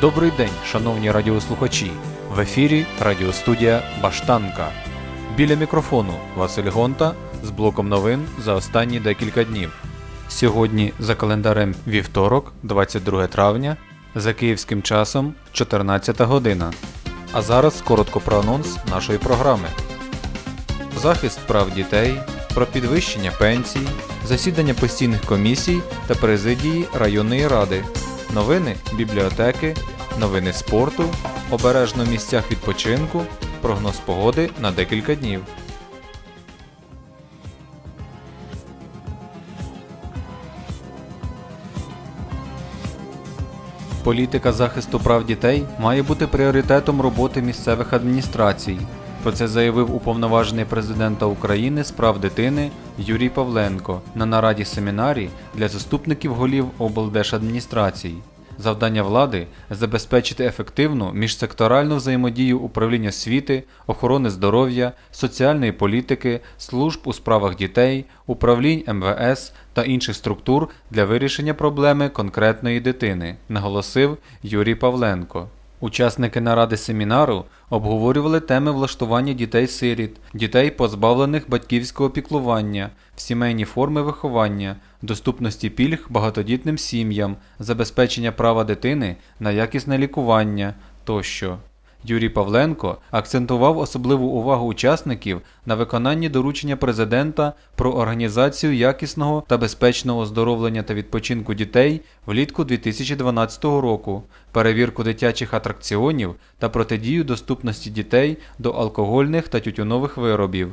Добрий день, шановні радіослухачі. В ефірі радіостудія Баштанка. Біля мікрофону Василь Гонта з блоком новин за останні декілька днів. Сьогодні за календарем вівторок, 22 травня, за київським часом 14 година. А зараз коротко про анонс нашої програми. Захист прав дітей, про підвищення пенсій, засідання постійних комісій та президії районної ради, новини бібліотеки, новини спорту, обережно в місцях відпочинку, прогноз погоди на декілька днів. Політика захисту прав дітей має бути пріоритетом роботи місцевих адміністрацій. Про це заявив уповноважений президента України з прав дитини Юрій Павленко на нараді семінарі для заступників голів облдержадміністрацій. Завдання влади забезпечити ефективну міжсекторальну взаємодію управління освіти, охорони здоров'я, соціальної політики, служб у справах дітей, управлінь МВС та інших структур для вирішення проблеми конкретної дитини, наголосив Юрій Павленко. Учасники наради семінару обговорювали теми влаштування дітей-сиріт, дітей, позбавлених батьківського піклування, сімейні форми виховання, доступності пільг багатодітним сім'ям, забезпечення права дитини на якісне лікування тощо. Юрій Павленко акцентував особливу увагу учасників на виконанні доручення президента про організацію якісного та безпечного оздоровлення та відпочинку дітей влітку 2012 року, перевірку дитячих атракціонів та протидію доступності дітей до алкогольних та тютюнових виробів.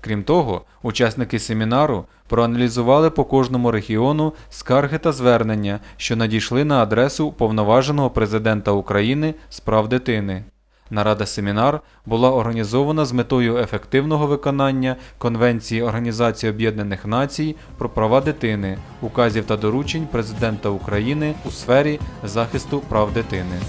Крім того, учасники семінару проаналізували по кожному регіону скарги та звернення, що надійшли на адресу повноваженого президента України з прав дитини. Нарада семінар була організована з метою ефективного виконання Конвенції Організації Об'єднаних Націй про права дитини, указів та доручень президента України у сфері захисту прав дитини.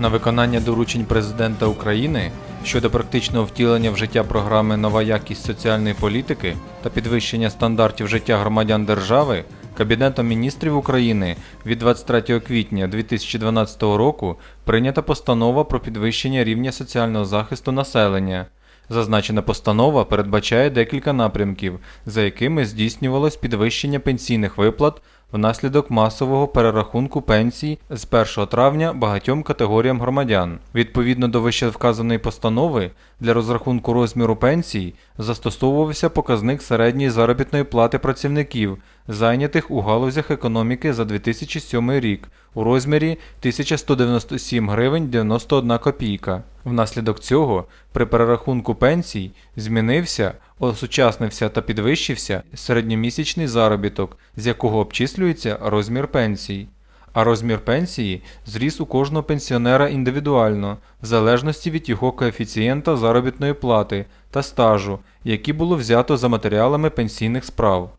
На виконання доручень президента України щодо практичного втілення в життя програми Нова якість соціальної політики та підвищення стандартів життя громадян держави Кабінетом міністрів України від 23 квітня 2012 року прийнята постанова про підвищення рівня соціального захисту населення. Зазначена постанова передбачає декілька напрямків, за якими здійснювалось підвищення пенсійних виплат внаслідок масового перерахунку пенсій з 1 травня багатьом категоріям громадян. Відповідно до вищевказаної постанови, для розрахунку розміру пенсій застосовувався показник середньої заробітної плати працівників, зайнятих у галузях економіки за 2007 рік у розмірі 1197 гривень 91 копійка. Внаслідок цього при перерахунку пенсій змінився, осучаснився та підвищився середньомісячний заробіток, з якого обчислюється розмір пенсій. А розмір пенсії зріс у кожного пенсіонера індивідуально, в залежності від його коефіцієнта заробітної плати та стажу, які було взято за матеріалами пенсійних справ.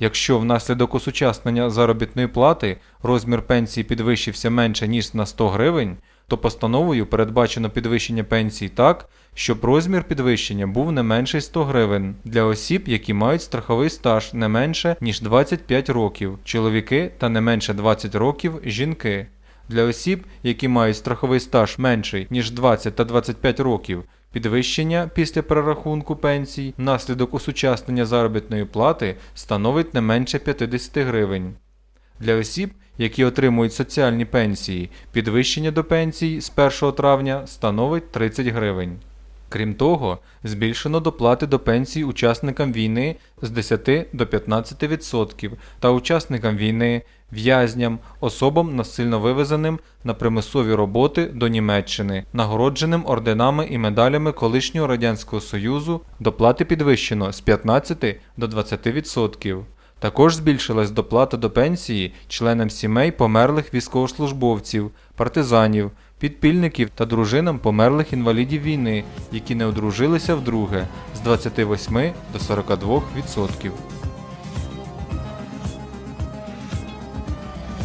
Якщо внаслідок осучаснення заробітної плати розмір пенсії підвищився менше ніж на 100 гривень, то постановою передбачено підвищення пенсій так, щоб розмір підвищення був не менший 100 гривень для осіб, які мають страховий стаж не менше ніж 25 років, чоловіки та не менше 20 років жінки. Для осіб, які мають страховий стаж менший ніж 20 та 25 років, підвищення після перерахунку пенсій внаслідок осучаснення заробітної плати становить не менше 50 гривень. Для осіб, які отримують соціальні пенсії, підвищення до пенсій з 1 травня становить 30 гривень. Крім того, збільшено доплати до пенсій учасникам війни з 10 до 15% та учасникам війни в'язням, особам насильно вивезеним на примусові роботи до Німеччини, нагородженим орденами і медалями колишнього Радянського Союзу, доплати підвищено з 15 до 20%. Також збільшилась доплата до пенсії членам сімей померлих військовослужбовців, партизанів, підпільників та дружинам померлих інвалідів війни, які не одружилися вдруге з 28 до 42%.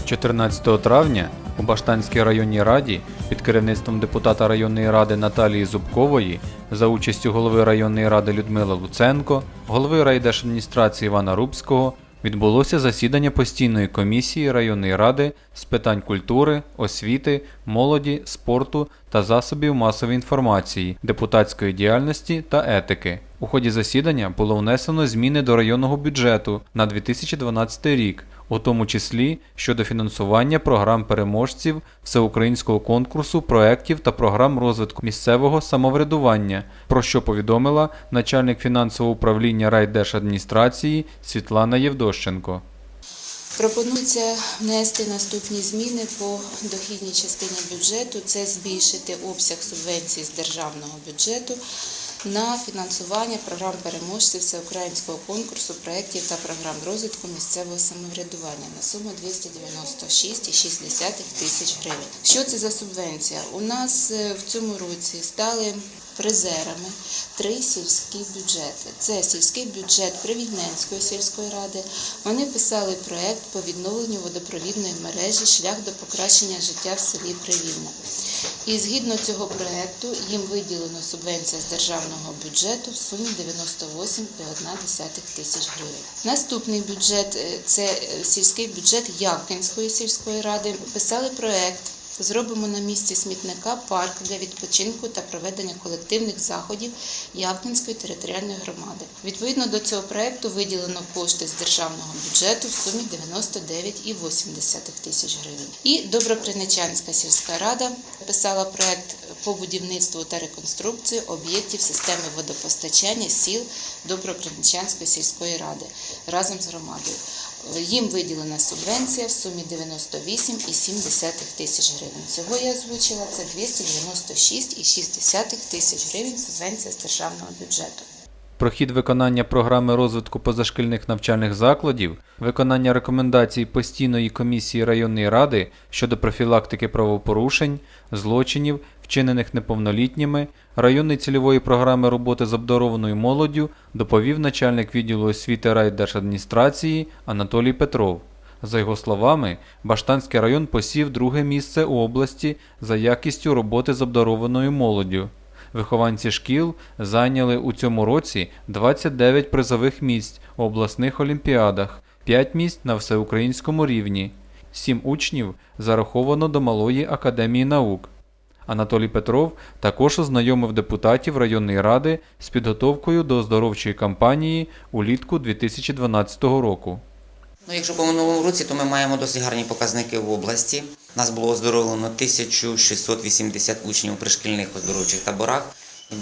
14 травня у Баштанській районній раді під керівництвом депутата районної ради Наталії Зубкової за участю голови районної ради Людмила Луценко, голови райдержадміністрації Івана Рубського відбулося засідання постійної комісії районної ради з питань культури, освіти, молоді, спорту та засобів масової інформації, депутатської діяльності та етики. У ході засідання було внесено зміни до районного бюджету на 2012 рік, у тому числі щодо фінансування програм переможців всеукраїнського конкурсу проєктів та програм розвитку місцевого самоврядування, про що повідомила начальник фінансового управління райдержадміністрації Світлана Євдощенко. Пропонується внести наступні зміни по дохідній частині бюджету. Це збільшити обсяг субвенцій з державного бюджету на фінансування програм переможців всеукраїнського конкурсу проєктів та програм розвитку місцевого самоврядування на суму 296,6 тисяч гривень. Що це за субвенція? У нас е, в цьому році стали призерами три сільські бюджети. Це сільський бюджет Привільненської сільської ради. Вони писали проект по відновленню водопровідної мережі шлях до покращення життя в селі Привільне. І згідно цього проекту їм виділено субвенція з державного бюджету в сумі 98,1 тисяч гривень. Наступний бюджет е, це е, сільський бюджет Явкінської сільської ради. Писали проект. Зробимо на місці смітника парк для відпочинку та проведення колективних заходів Явкінської територіальної громади. Відповідно до цього проекту виділено кошти з державного бюджету в сумі 99,8 тисяч гривень. І Доброприничанська сільська рада писала проект по будівництву та реконструкції об'єктів системи водопостачання сіл Доброприничанської сільської ради разом з громадою. Їм виділена субвенція в сумі 98,7 тисяч гривень. Цього я озвучила це 296,6 тисяч гривень субвенція з державного бюджету. Про хід виконання програми розвитку позашкільних навчальних закладів, виконання рекомендацій постійної комісії районної ради щодо профілактики правопорушень, злочинів, вчинених неповнолітніми, районної цільової програми роботи з обдарованою молоддю доповів начальник відділу освіти райдержадміністрації Анатолій Петров. За його словами, Баштанський район посів друге місце у області за якістю роботи з обдарованою молоддю. Вихованці шкіл зайняли у цьому році 29 призових місць у обласних олімпіадах, 5 місць на всеукраїнському рівні. 7 учнів зараховано до Малої академії наук. Анатолій Петров також ознайомив депутатів районної ради з підготовкою до оздоровчої кампанії улітку 2012 року. Ну, якщо по минулому році, то ми маємо досить гарні показники в області. Нас було оздоровлено 1680 учнів у пришкільних оздоровчих таборах.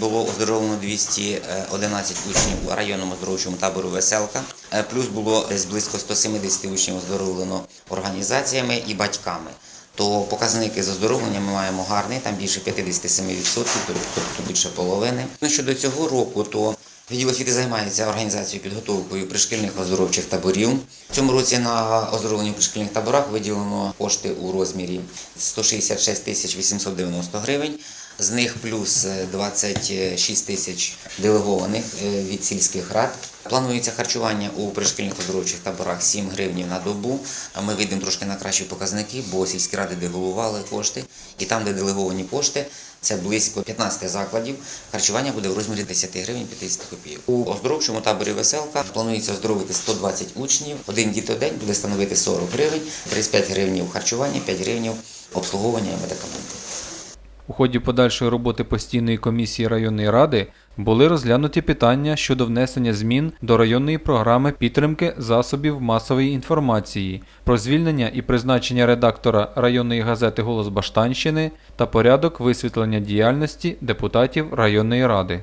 Було оздоровлено 211 учнів у районному оздоровчому табору Веселка. Е, Плюс було десь близько 170 учнів оздоровлено організаціями і батьками. То показники з оздоровлення ми маємо гарний, там більше 57%, тобто більше половини. Ну, Щодо цього року, то Відділ освіти займається організацією підготовкою пришкільних оздоровчих таборів. В цьому році на оздоровлення пришкільних таборах виділено кошти у розмірі 166 тисяч 890 гривень. З них плюс е, 26 тисяч делегованих е, від сільських рад. Планується харчування у пришкільних оздоровчих таборах 7 гривнів на добу. Ми вийдемо трошки на кращі показники, бо сільські ради деголували кошти. І там, де делеговані кошти, це близько 15 закладів. Харчування буде в розмірі 10 гривень 50 копійок. У оздоровчому таборі Веселка планується оздоровити 120 учнів. Один дітодень буде становити 40 гривень, 35 гривень харчування, 5 гривень обслуговування і медикаменти. У ході подальшої роботи постійної комісії районної ради були розглянуті питання щодо внесення змін до районної програми підтримки засобів масової інформації, про звільнення і призначення редактора районної газети Голос Баштанщини та порядок висвітлення діяльності депутатів районної ради.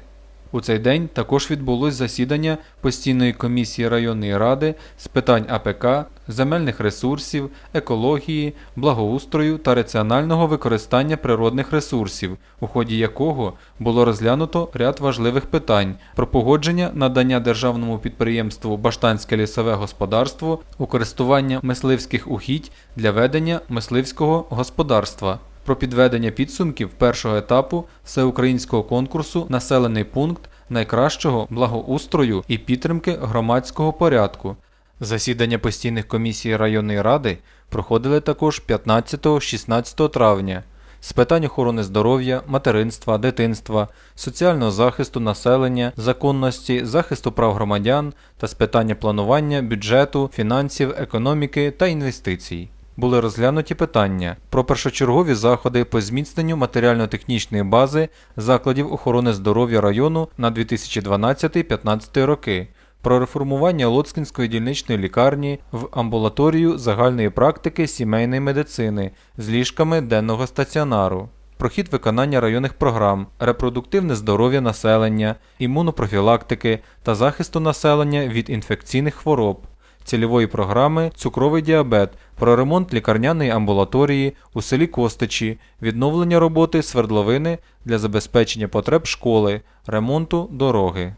У цей день також відбулось засідання постійної комісії районної ради з питань АПК, земельних ресурсів, екології, благоустрою та раціонального використання природних ресурсів, у ході якого було розглянуто ряд важливих питань про погодження надання державному підприємству Баштанське лісове господарство у користування мисливських угідь для ведення мисливського господарства. Про підведення підсумків першого етапу всеукраїнського конкурсу Населений пункт найкращого благоустрою і підтримки громадського порядку. Засідання постійних комісій районної ради проходили також 15-16 травня з питань охорони здоров'я, материнства, дитинства, соціального захисту населення, законності, захисту прав громадян та з питання планування, бюджету, фінансів, економіки та інвестицій. Були розглянуті питання про першочергові заходи по зміцненню матеріально-технічної бази закладів охорони здоров'я району на 2012-15 роки, про реформування Лоцкінської дільничної лікарні в амбулаторію загальної практики сімейної медицини з ліжками денного стаціонару, про хід виконання районних програм, репродуктивне здоров'я населення, імунопрофілактики та захисту населення від інфекційних хвороб, цільової програми Цукровий діабет, про ремонт лікарняної амбулаторії у селі Костичі, відновлення роботи свердловини для забезпечення потреб школи, ремонту дороги.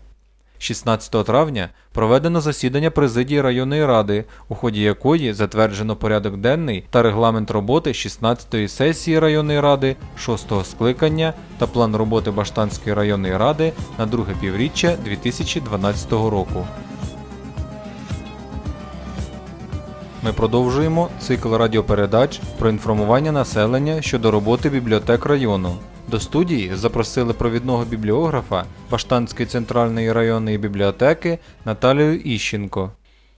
16 травня проведено засідання президії районної ради, у ході якої затверджено порядок денний та регламент роботи 16-ї сесії районної ради 6-го скликання та план роботи Баштанської районної ради на друге півріччя 2012 року. Ми продовжуємо цикл радіопередач про інформування населення щодо роботи бібліотек району. До студії запросили провідного бібліографа Баштанської центральної районної бібліотеки Наталію Іщенко.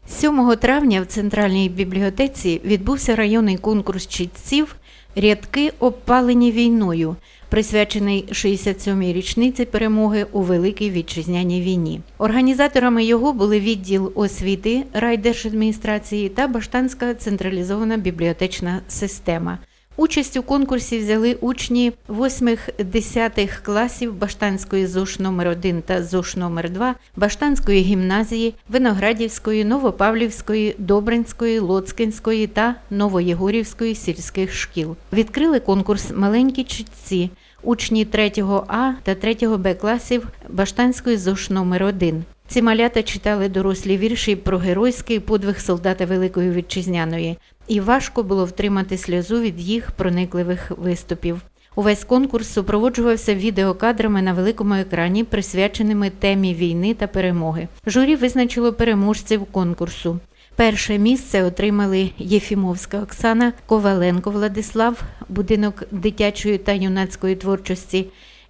7 травня в центральній бібліотеці відбувся районний конкурс читців Рядки обпалені війною, присвячений 67-й річниці перемоги у Великій вітчизняній війні. Організаторами його були відділ освіти райдержадміністрації та Баштанська централізована бібліотечна система. Участь у конкурсі взяли учні 8-10 класів Баштанської ЗОШ номер 1 та ЗОШ номер 2 Баштанської гімназії, Виноградівської, Новопавлівської, Добринської, Лоцкинської та Новоєгорівської сільських шкіл. Відкрили конкурс маленькі читці, учні 3 А та 3 Б класів Баштанської ЗОШ номер 1 ці малята читали дорослі вірші про геройський подвиг солдата Великої Вітчизняної, і важко було втримати сльозу від їх проникливих виступів. Увесь конкурс супроводжувався відеокадрами на великому екрані, присвяченими темі війни та перемоги. Журі визначило переможців конкурсу. Перше місце отримали Єфімовська Оксана, Коваленко Владислав, будинок дитячої та юнацької творчості.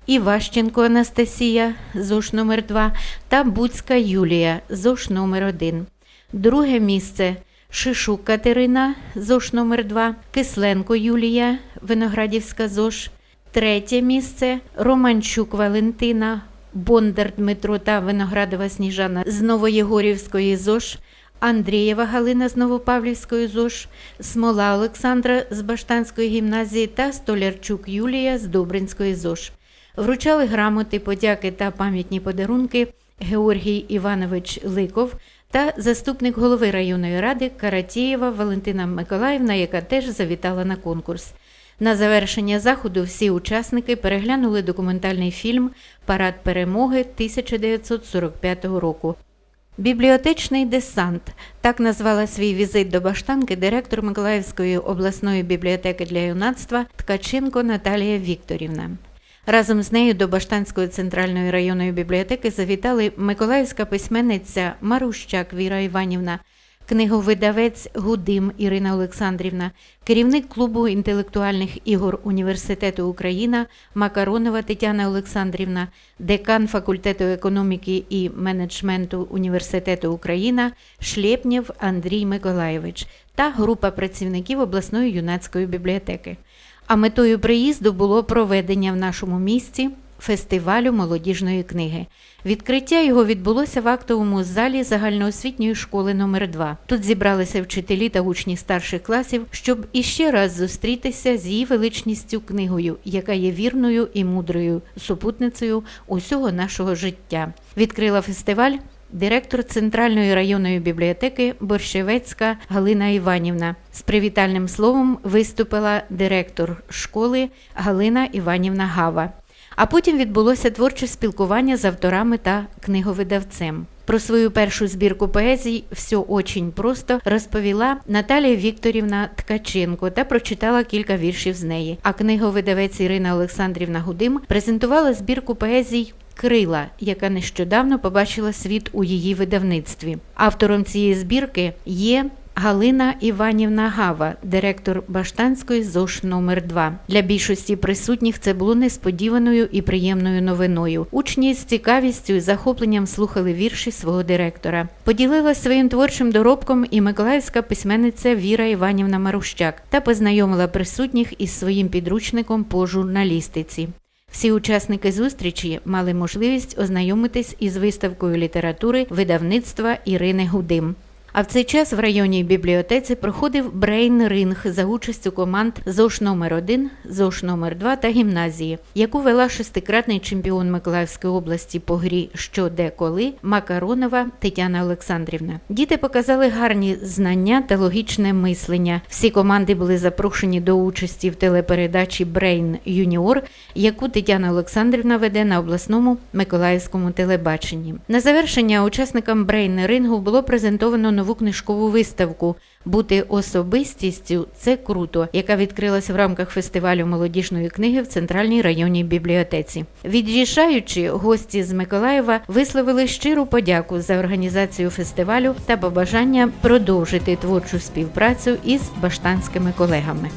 Іващенко Анастасія, ЗОШ номер 2 та Буцька Юлія, ЗОШ номер 1 Друге місце Шишук Катерина, ЗОШ номер 2 Кисленко Юлія, Виноградівська ЗОШ. Третє місце Романчук Валентина, Бондар Дмитро та Виноградова Сніжана з Новоєгорівської ЗОШ. Андрієва Галина з Новопавлівської ЗОЖ, Смола Олександра з Баштанської гімназії та Столярчук Юлія з Добринської ЗОЖ. Вручали грамоти, подяки та пам'ятні подарунки Георгій Іванович Ликов та заступник голови районної ради Каратієва Валентина Миколаївна, яка теж завітала на конкурс. На завершення заходу всі учасники переглянули документальний фільм Парад перемоги 1945 року. Бібліотечний десант так назвала свій візит до Баштанки директор Миколаївської обласної бібліотеки для юнацтва Ткаченко Наталія Вікторівна. Разом з нею до Баштанської центральної районної бібліотеки завітали миколаївська письменниця Марущак Віра Іванівна, книговидавець Гудим Ірина Олександрівна, керівник клубу інтелектуальних ігор Університету Україна Макаронова Тетяна Олександрівна, декан факультету економіки і менеджменту Університету Україна Шлєпнєв Андрій Миколаєвич та група працівників обласної юнацької бібліотеки. А метою приїзду було проведення в нашому місті фестивалю молодіжної книги. Відкриття його відбулося в актовому залі загальноосвітньої школи номер 2 Тут зібралися вчителі та учні старших класів, щоб іще раз зустрітися з її величністю книгою, яка є вірною і мудрою супутницею усього нашого життя. Відкрила фестиваль директор Центральної районної бібліотеки Борщевецька Галина Іванівна. З привітальним словом виступила директор школи Галина Іванівна Гава. А потім відбулося творче спілкування з авторами та книговидавцем. Про свою першу збірку поезій «Все очень просто розповіла Наталія Вікторівна Ткаченко та прочитала кілька віршів з неї. А книговидавець Ірина Олександрівна Гудим презентувала збірку поезій Крила, яка нещодавно побачила світ у її видавництві. Автором цієї збірки є Галина Іванівна Гава, директор Баштанської ЗОШ номер 2 Для більшості присутніх це було несподіваною і приємною новиною. Учні з цікавістю і захопленням слухали вірші свого директора. Поділилася своїм творчим доробком і миколаївська письменниця Віра Іванівна Марущак та познайомила присутніх із своїм підручником по журналістиці. Всі учасники зустрічі мали можливість ознайомитись із виставкою літератури видавництва Ірини Гудим. А в цей час в районній бібліотеці проходив брейн-ринг за участю команд ЗОШ номер 1 ЗОШ номер 2 та гімназії, яку вела шестикратний чемпіон Миколаївської області по грі Що де коли Макаронова Тетяна Олександрівна. Діти показали гарні знання та логічне мислення. Всі команди були запрошені до участі в телепередачі Брейн Юніор, яку Тетяна Олександрівна веде на обласному Миколаївському телебаченні. На завершення учасникам Брейн Рингу було презентовано нову книжкову виставку Бути особистістю це круто, яка відкрилася в рамках фестивалю молодіжної книги в центральній районній бібліотеці. Від'їжджаючи, гості з Миколаєва висловили щиру подяку за організацію фестивалю та побажання продовжити творчу співпрацю із баштанськими колегами.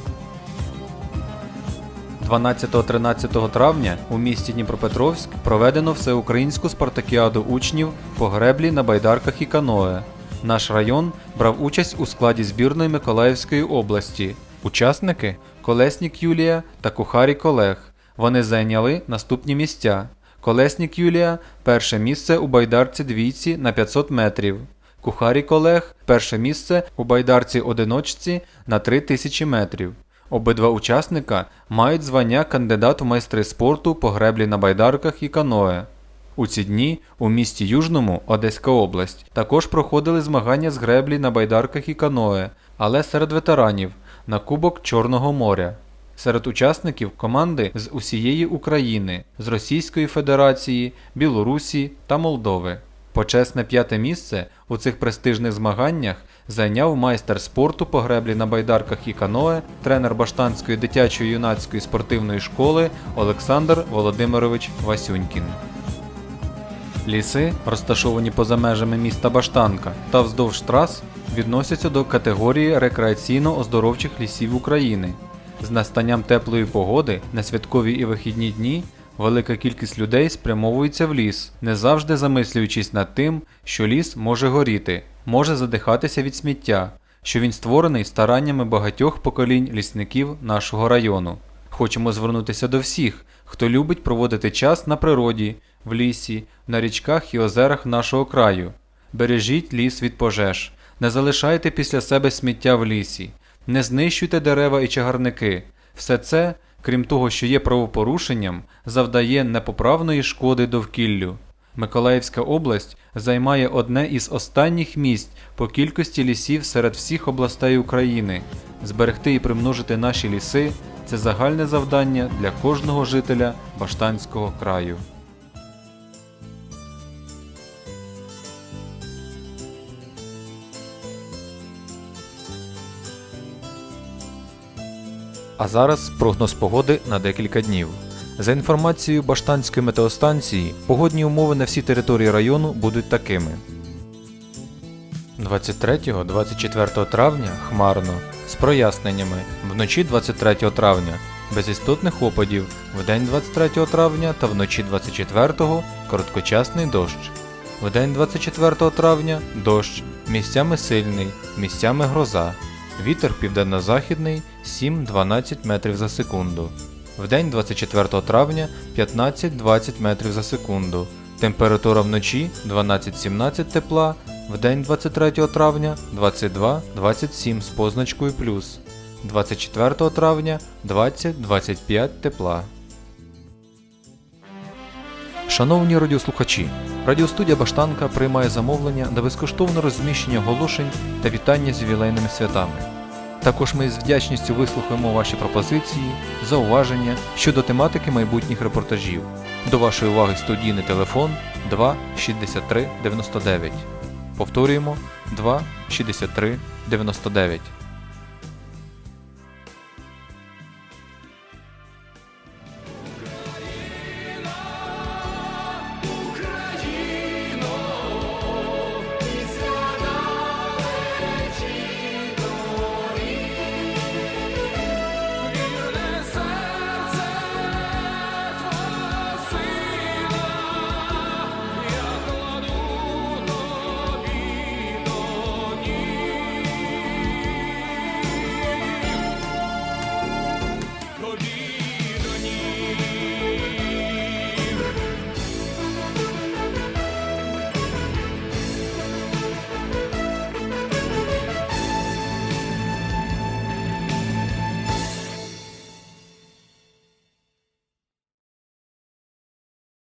12-13 травня у місті Дніпропетровськ проведено всеукраїнську спартакіаду учнів по греблі на байдарках і каное. Наш район брав участь у складі збірної Миколаївської області. Учасники Колеснік Юлія та Кухарік Олег. Вони зайняли наступні місця. Колеснік Юлія перше місце у байдарці двійці на 500 метрів. Кухарік Олег перше місце у байдарці одиночці на 3000 метрів. Обидва учасника мають звання кандидат у майстри спорту по греблі на байдарках і каное. У ці дні у місті Южному, Одеська область, також проходили змагання з греблі на байдарках і каное, але серед ветеранів на Кубок Чорного моря. Серед учасників команди з усієї України, з Російської Федерації, Білорусі та Молдови. Почесне п'яте місце у цих престижних змаганнях зайняв майстер спорту по греблі на байдарках і каное, тренер Баштанської дитячої юнацької спортивної школи Олександр Володимирович Васюнькін. Ліси, розташовані поза межами міста Баштанка та вздовж трас, відносяться до категорії рекреаційно-оздоровчих лісів України. З настанням теплої погоди на святкові і вихідні дні велика кількість людей спрямовується в ліс, не завжди замислюючись над тим, що ліс може горіти, може задихатися від сміття, що він створений стараннями багатьох поколінь лісників нашого району. Хочемо звернутися до всіх, хто любить проводити час на природі, в лісі, на річках і озерах нашого краю. Бережіть ліс від пожеж, не залишайте після себе сміття в лісі, не знищуйте дерева і чагарники. Все це, крім того, що є правопорушенням, завдає непоправної шкоди довкіллю. Миколаївська область займає одне із останніх місць по кількості лісів серед всіх областей України. Зберегти і примножити наші ліси це загальне завдання для кожного жителя Баштанського краю. А зараз прогноз погоди на декілька днів. За інформацією Баштанської метеостанції, погодні умови на всій території району будуть такими. 23-24 травня хмарно з проясненнями, вночі 23 травня без істотних опадів, вдень 23 травня та вночі 24 короткочасний дощ. Вдень 24 травня дощ, місцями сильний, місцями гроза. Вітер південно-західний 7-12 метрів за секунду. Вдень 24 травня 15-20 метрів за секунду. Температура вночі 12-17 тепла, вдень 23 травня 22-27 з позначкою плюс. 24 травня 20-25 тепла. Шановні радіослухачі, радіостудія Баштанка приймає замовлення на безкоштовне розміщення оголошень та вітання з ювілейними святами. Також ми з вдячністю вислухаємо ваші пропозиції, зауваження щодо тематики майбутніх репортажів. До вашої уваги студійний телефон 2 63 99. Повторюємо 2 63 99.